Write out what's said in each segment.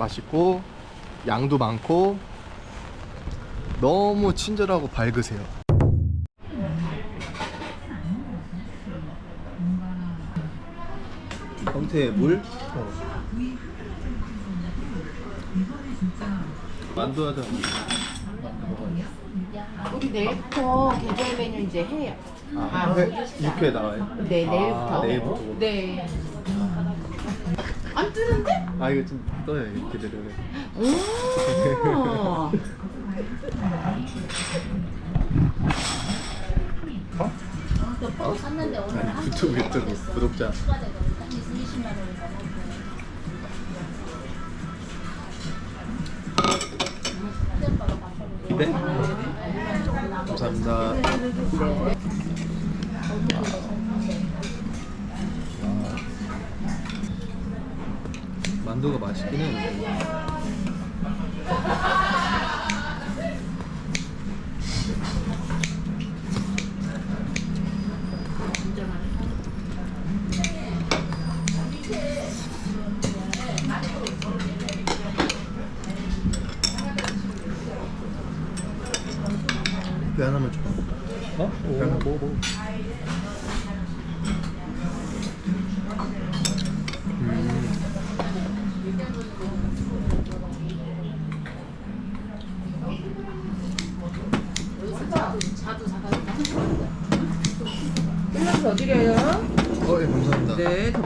맛있고 양도 많고 너무 친절하고 밝으세요. 형태의 물. 어. 만두 하자. 우리 내일부터 계절 메뉴 이제 해요. 아, 회, 육회 나와요? 네, 내일부터. 아, 내일부터. 네. 안 뜨는데? 아 이거 좀 떠요 이렇게 되려면. 오. 어? 샀는데 오늘 아니 유튜브 유튜브 구독자. 네. 감사합니다. 만두가 맛있긴 해. 배 하나만 줘. 어? 배 하나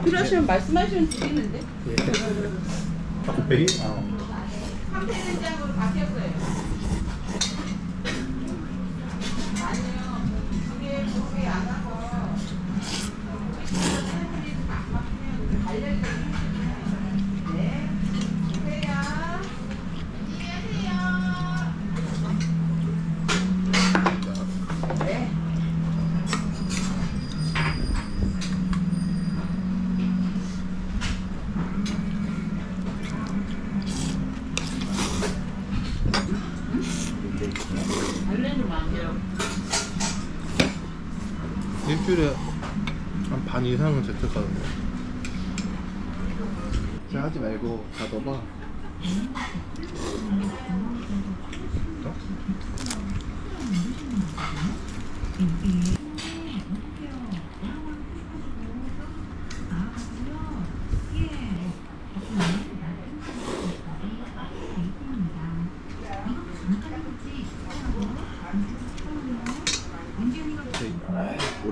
필요하시면 말씀하시면 드리는데. 예. 곱빼기? 아. 한태는장으로 바뀌었어요. 아니요, 그게 그게 안 하고. 네, 일주일에 한 반 이상은 재택하던데. 자 하지 말고 다 넣어봐.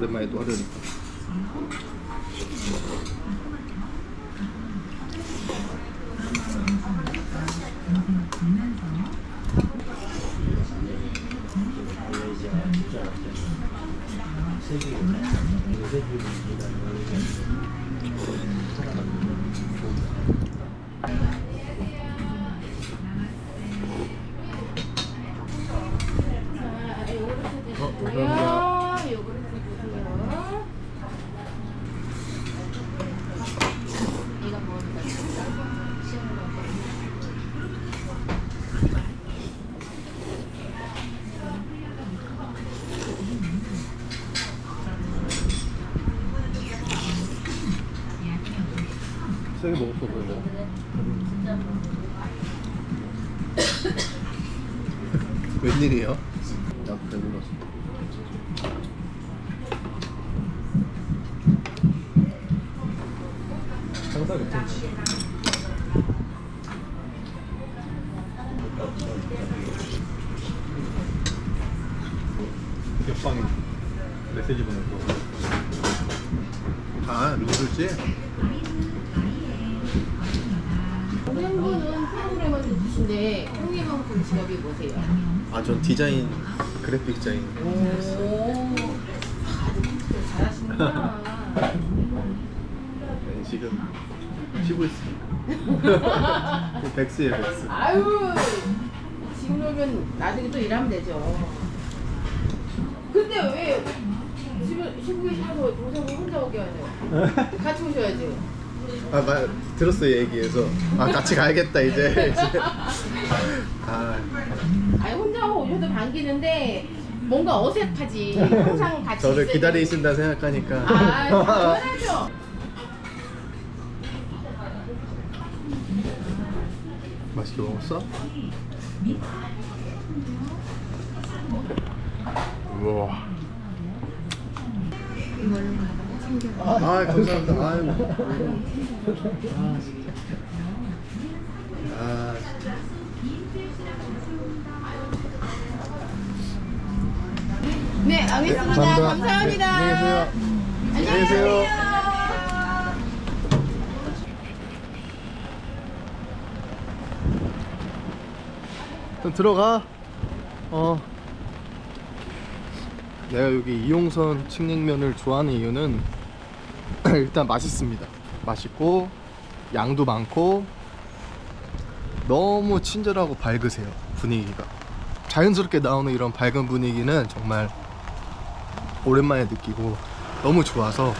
오랜만에 또 하려니까. 어, 감사합니다. 요거를 드세요. 이거 먹으니까 진짜 시원하고 세게 먹었어 그런데. 웬일이에요? 나 배불렀어. 항상 괜찮지. 옆방에 메시지 보내고. 아, 누구지? 누구신데 형님은 그 직업이 뭐세요? 아, 전 디자인, 그래픽 디자인. 오, 잘하시는구나. 네, 지금 쉬고 있습니다. 백스예요, 백스. 아유, 지금 그러면 나중에 또 일하면 되죠. 근데 왜 지금 쉬고 계시면서 동생분 혼자 오게 하세요? 같이 오셔야지. 아, 말 들었어요 얘기해서 아 같이 가야겠다 이제. 이제. 아, 아니 혼자 오셔도 반기는데 뭔가 어색하지. 항상 같이 저를 있어야 기다리신다 생각하니까. 아, 당연하죠. 맛있게 먹었어? 우와. 이걸로 가방 챙겨. 아 감사합니다. 아 진짜. 아 진짜. 네, 알겠습니다. 감사합니다. 감사합니다. 네, 안녕히 계세요. 안녕히 계세요. 들어가. 어. 내가 여기 이용선 칡냉면을 좋아하는 이유는 일단 맛있습니다. 맛있고 양도 많고 너무 친절하고 밝으세요. 분위기가. 자연스럽게 나오는 이런 밝은 분위기는 정말 오랜만에 느끼고 너무 좋아서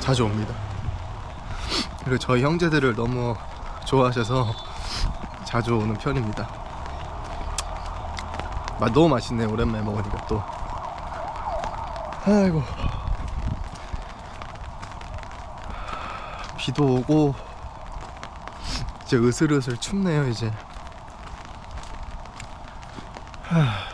자주 옵니다. 그리고 저희 형제들을 너무 좋아하셔서 자주 오는 편입니다. 맛 너무 맛있네 오랜만에 먹으니까 또. 아이고 비도 오고 이제 으슬으슬 춥네요 이제. 하...